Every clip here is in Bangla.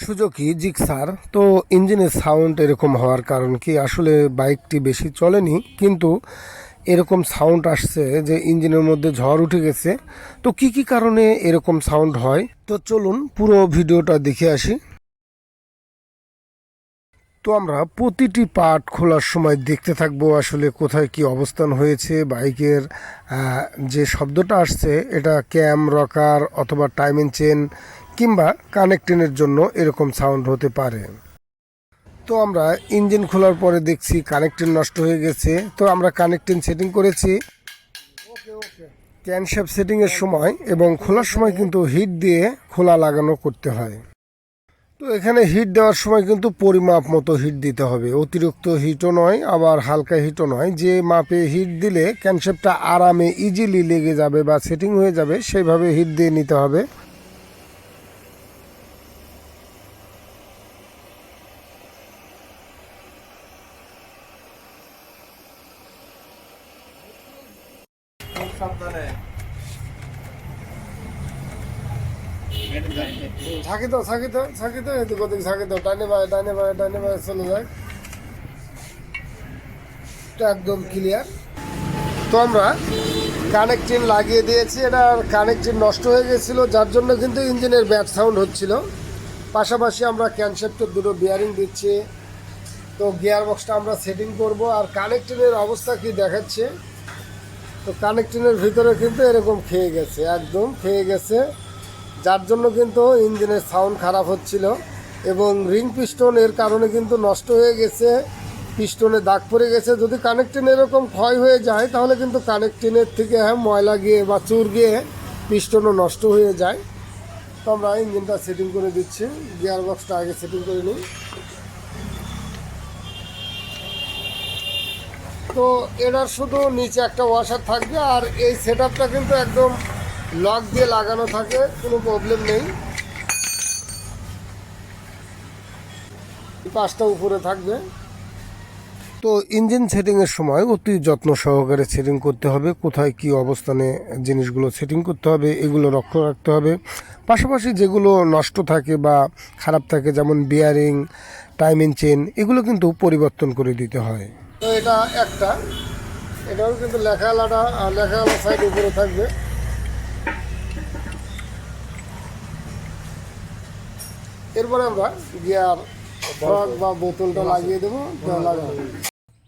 Suzuki Gixxer. তো ইঞ্জিনের সাউন্ড এরকম হওয়ার কারণ কি? আসলে বাইকটি বেশি চলেনি, কিন্তু এরকম সাউন্ড আসছে যে ইঞ্জিনের মধ্যে ঝড় উঠে গেছে। তো কি কি কারণে এরকম সাউন্ড হয়? তো চলুন পুরো ভিডিওটা দেখে আসি। তো আমরা প্রতিটি পার্ট খোলার সময় দেখতে থাকব আসলে কোথায় কি অবস্থান হয়েছে, বাইকের যে শব্দটা আসছে, এটা ক্যাম, রকার অথবা টাইমিং চেন কিংবা কানেক্টিংয়ের জন্য এরকম সাউন্ড হতে পারে। তো আমরা ইঞ্জিন খোলার পরে দেখছি কানেক্টিং নষ্ট হয়ে গেছে। তো আমরা কানেক্টিং সেটিং করেছি। ক্যানশেপ সেটিংয়ের সময় এবং খোলার সময় কিন্তু হিট দিয়ে খোলা লাগানো করতে হয়। তো এখানে হিট দেওয়ার সময় কিন্তু পরিমাপ মতো হিট দিতে হবে। অতিরিক্ত হিটও নয়, আবার হালকা হিটও নয়। যে মাপে হিট দিলে ক্যানসেপটা আরামে ইজিলি লেগে যাবে বা সেটিং হয়ে যাবে, সেইভাবে হিট দিয়ে নিতে হবে। থাকি তো থাকি তো থাকি তো এদিক ওদিক থাকি তো ডাইনে বাই ডাইনে বাই ডাইনে বাই চলে যায়। একদম ক্লিয়ার তো আমরা কানেকটিন লাগিয়ে দিয়েছি, এটা কানেকটিন নষ্ট হয়ে গেছিল, যার জন্য কিন্তু ইঞ্জিনের ব্যাড সাউন্ড হচ্ছিল। পাশাপাশি আমরা ক্যানসেপ্টের দুটো বিয়ারিং দিচ্ছি। তো গিয়ার বক্সটা আমরা সেটিং করব, আর কানেকটিনের অবস্থা কি দেখাচ্ছে? তো কানেকটিনের ভিতরে কিন্তু এরকম খেয়ে গেছে, একদম খেয়ে গেছে। যার জন্য কিন্তু ইঞ্জিনের সাউন্ড খারাপ হচ্ছিল এবং রিং পিস্টন এর কারণে কিন্তু নষ্ট হয়ে গেছে, পিস্টনে দাগ পড়ে গেছে। যদি কানেকটিন এরকম ক্ষয় হয়ে যায়, তাহলে কিন্তু কানেকটিনের থেকে হ্যাঁ ময়লা গিয়ে বা চুর গিয়ে পিস্টনও নষ্ট হয়ে যায়। তো আমরা ইঞ্জিনটা সেটিং করে দিচ্ছি গিয়ার বক্সটা আগে সেটিং করে নিই। তো এটার শুধু নিচে একটা ওয়াশার থাকবে আর এই সেট কিন্তু একদম লক দিয়ে লাগানো থাকে কোনো প্রবলেম নেই। পাঁচটা উপরে থাকবে। তো ইঞ্জিন সেটিংয়ের সময় অতি যত্ন সহকারে সেটিং করতে হবে কোথায় কি অবস্থানে জিনিসগুলো সেটিং করতে হবে এগুলো লক্ষ্য রাখতে হবে। পাশাপাশি যেগুলো নষ্ট থাকে বা খারাপ থাকে যেমন বিয়ারিং টাইমিং চেন এগুলো কিন্তু পরিবর্তন করে দিতে হয়। তো এটা একটা। এটাও কিন্তু লেখালাটা লেখালা সাইড উপরে থাকবে। এরপরে আমরা গিয়ার ফ্রক বা বোতলটা লাগিয়ে দেবো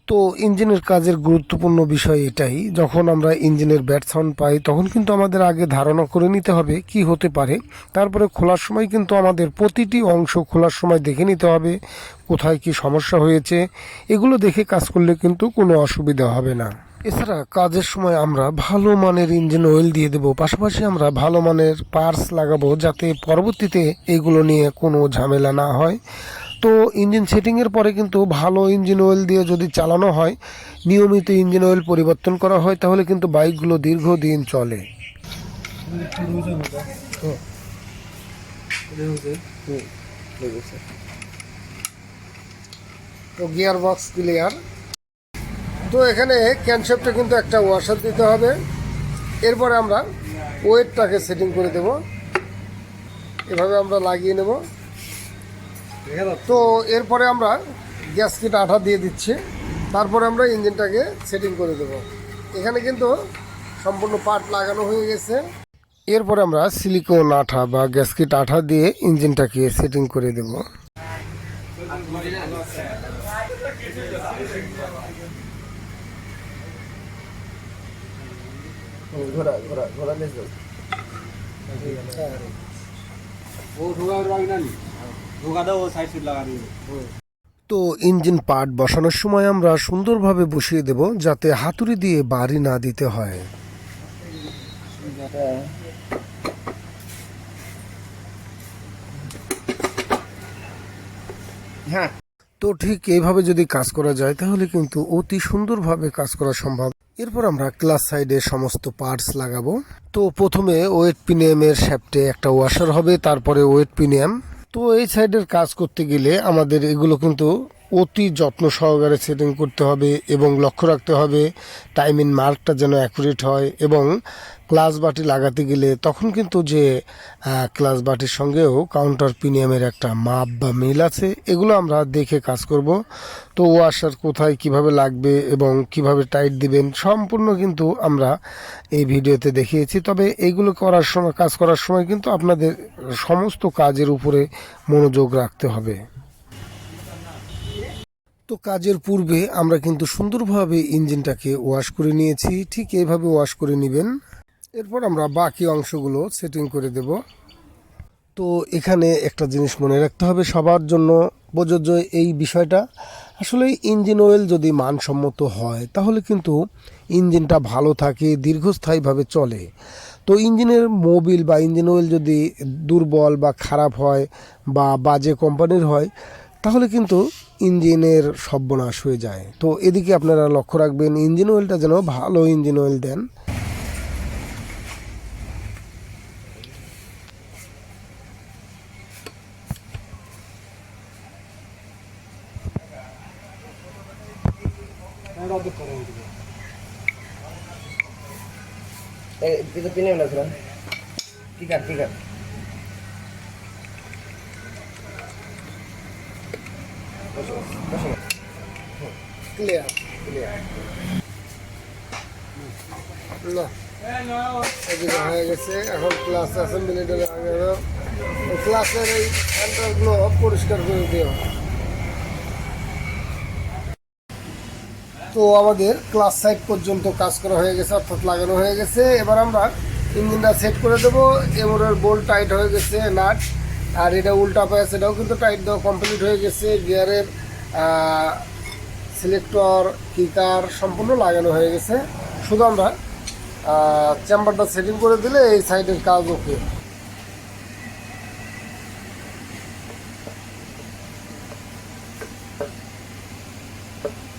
তো ইঞ্জিনের কাজের গুরুত্বপূর্ণ বিষয় এটাই, যখন আমরা ইঞ্জিনের ব্যাট সাউন্ড পাই, তখন কিন্তু আমাদের আগে ধারণা করে নিতে হবে কি হতে পারে। তারপরে খোলার সময় কিন্তু আমাদের প্রতিটি অংশ খোলার সময় দেখে নিতে হবে, কোথায় কি সমস্যা হয়েছে, এগুলো দেখে কাজ করলে কিন্তু কোনো অসুবিধা হবে না। এছাড়া কাজের সময় আমরা ভালো মানের ইঞ্জিন অয়েল দিয়ে দেবো, পাশাপাশি আমরা ভালো মানের পার্স লাগাবো যাতে পরবর্তীতে এগুলো নিয়ে কোনো ঝামেলা না হয়। তো ইঞ্জিন সেটিংয়ের পরে কিন্তু ভালো ইঞ্জিন অয়েল দিয়ে যদি চালানো হয়, নিয়মিত ইঞ্জিন অয়েল পরিবর্তন করা হয়, তাহলে কিন্তু বাইকগুলো দীর্ঘদিন চলে। তো গিয়ার বক্স ক্লিয়ার তো এখানে ক্যানসেপটা কিন্তু একটা ওয়াশার দিতে হবে। এরপরে আমরা ওয়েটটাকে সেটিং করে দেব। এভাবে আমরা লাগিয়ে নেব। তো এরপরে আমরা গ্যাস কিট আঠা দিয়ে দিচ্ছি। তারপরে আমরা ইঞ্জিনটাকে সেটিং করে দেব। এখানে কিন্তু সম্পূর্ণ পার্ট লাগানো হয়ে গেছে। এরপরে আমরা সিলিকন আঠা বা গ্যাসকিট আঠা দিয়ে ইঞ্জিনটাকে সেটিং করে দেব। ঘোরা ঘোরা ঘোরা তো ইঞ্জিন পার্ট বসানোর সময় আমরা সুন্দরভাবে বসিয়ে দেব যাতে হাতুড়ি দিয়ে বাড়ি না দিতে হয়। হ্যাঁ। তো ঠিক এইভাবে যদি কাজ করা যায়, তাহলে কিন্তু অতি সুন্দরভাবে কাজ করা সম্ভব। এরপর আমরা ক্লাস সাইডে সমস্ত পার্টস লাগাবো। তো প্রথমে ওয়েট পিনিয়ামের শ্যাপটে একটা ওয়াশার হবে, তারপরে ওয়েট পিনিয়াম। তো এই সাইডের কাজ করতে গেলে আমাদের এগুলো কিন্তু অতি যত্ন সহকারে সেটিং করতে হবে এবং লক্ষ্য রাখতে হবে টাইমিং মার্কটা যেন অ্যাকুরেট হয় এবং ক্লাস বাটি লাগাতে গেলে তখন কিন্তু যে ক্লাস বাটির সঙ্গেও কাউন্টার প্রিমিয়ামের একটা মাপ বা মিল আছে, এগুলো আমরা দেখে কাজ করব। তো ওয়াশার কোথায় কীভাবে লাগবে এবং কীভাবে টাইট দিবেন সম্পূর্ণ কিন্তু আমরা এই ভিডিওতে দেখিয়েছি। তবে এগুলো করার সময়, কাজ করার সময় কিন্তু আপনাদের সমস্ত কাজের উপরে মনোযোগ রাখতে হবে। তো কাজের পূর্বে আমরা কিন্তু সুন্দরভাবে ইঞ্জিনটাকে ওয়াশ করে নিয়েছি। ঠিক এইভাবে ওয়াশ করে নেবেন। এরপর আমরা বাকি অংশগুলো সেটিং করে দেব। তো এখানে একটা জিনিস মনে রাখতে হবে সবার জন্য, প্রযোজ্য এই বিষয়টা। আসলে ইঞ্জিন অয়েল যদি মানসম্মত হয়, তাহলে কিন্তু ইঞ্জিনটা ভালো থাকে, দীর্ঘস্থায়ীভাবে চলে। তো ইঞ্জিনের মোবিল বা ইঞ্জিন অয়েল যদি দুর্বল বা খারাপ হয় বা বাজে কোম্পানির হয় তাহলে কিন্তু ইঞ্জিনের সর্বনাশ হয়ে যায়। তো এদিকে আপনারা লক্ষ্য রাখবেন, ইঞ্জিন অয়েলটা যেন ভালো ইঞ্জিন অয়েল দেন। ঠিক আছে ঠিক আছে পরিষ্কার করে দিও তো আমাদের ক্লাস সাইড পর্যন্ত কাজ করা হয়ে গেছে, অর্থাৎ লাগানো হয়ে গেছে। এবার আমরা ইঞ্জিনটা সেট করে দেবো। এমনের বোল্ট টাইট হয়ে গেছে নাট আর এটা উল্টা পায়ে সেটাও কিন্তু টাইট দেওয়া কমপ্লিট হয়ে গেছে। গিয়ারের সিলেক্টর কিকার সম্পূর্ণ লাগানো হয়ে গেছে। শুধু আমরা চেম্বারটা সেটিং করে দিলে এই সাইডের কাজ ওকে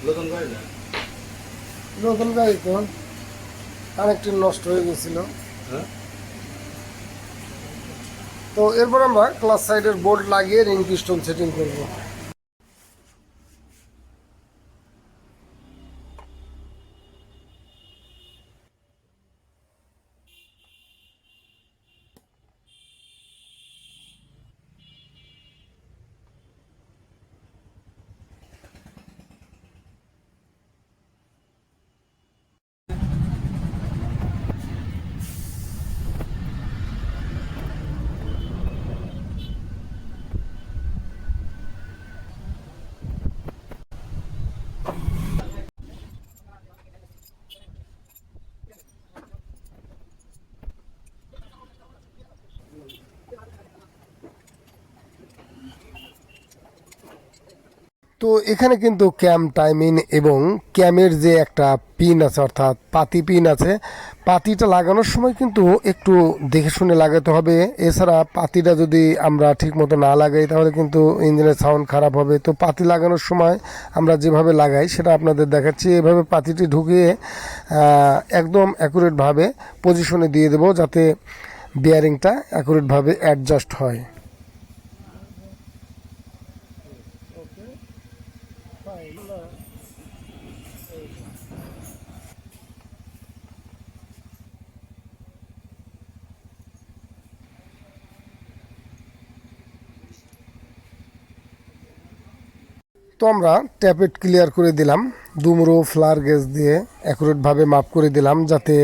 নতুন গাড়ি না? নতুন গাড়ি তো কানেক্টিং নষ্ট হয়ে গেছিল। হ্যাঁ? তো এরপর আমরা ক্লাস সাইডের বোর্ড লাগিয়ে রিং পিস্টন সেটিং করব। তো এখানে কিন্তু ক্যাম টাইমিং এবং ক্যামের যে একটা পিন আছে, অর্থাৎ পাতি পিন আছে, পাতিটা লাগানোর সময় কিন্তু একটু দেখে শুনে লাগাতে হবে। এছাড়া পাতিটা যদি আমরা ঠিক মতো না লাগাই, তাহলে কিন্তু ইঞ্জিনের সাউন্ড খারাপ হবে। তো পাতি লাগানোর সময় আমরা যেভাবে লাগাই, সেটা আপনাদের দেখাচ্ছি। এভাবে পাতিটি ঢুকিয়ে একদম অ্যাকুরেটভাবে পজিশনে দিয়ে দেবো, যাতে বিয়ারিংটা অ্যাকুরেটভাবে অ্যাডজাস্ট হয়। তো আমরা ট্যাপেট ক্লিয়ার করে দিলাম। দুমরো ফ্লার গ্যাস দিয়ে অ্যাকুরেটভাবে মাপ করে দিলাম যাতে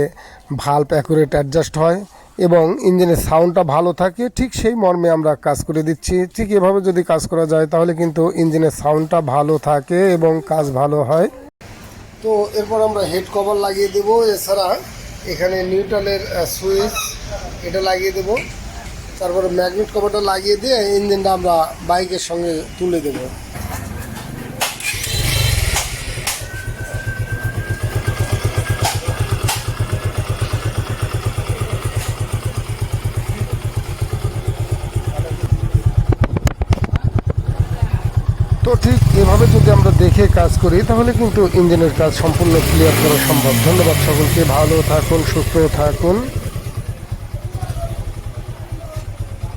ভাল্ব অ্যাকুরেট অ্যাডজাস্ট হয়। এবং ইঞ্জিনের সাউন্ডটা ভালো থাকে, ঠিক সেই মর্মে আমরা কাজ করে দিচ্ছি। ঠিক এভাবে যদি কাজ করা যায়, তাহলে কিন্তু ইঞ্জিনের সাউন্ডটা ভালো থাকে এবং কাজ ভালো হয়। তো এরপর আমরা হেড কভার লাগিয়ে দেব। এছাড়া এখানে নিউট্রালের সুইচ এটা লাগিয়ে দেব। তারপরে ম্যাগনেট কভারটা লাগিয়ে দিয়ে ইঞ্জিনটা আমরা বাইকের সঙ্গে তুলে দেবো। তো ঠিক এভাবে যদি আমরা দেখে কাজ করি, তাহলে কিন্তু ইঞ্জিনের কাজ সম্পূর্ণ ক্লিয়ার করা সম্ভব। ধন্যবাদ সকলকে, ভালো থাকুন, সুস্থ থাকুন।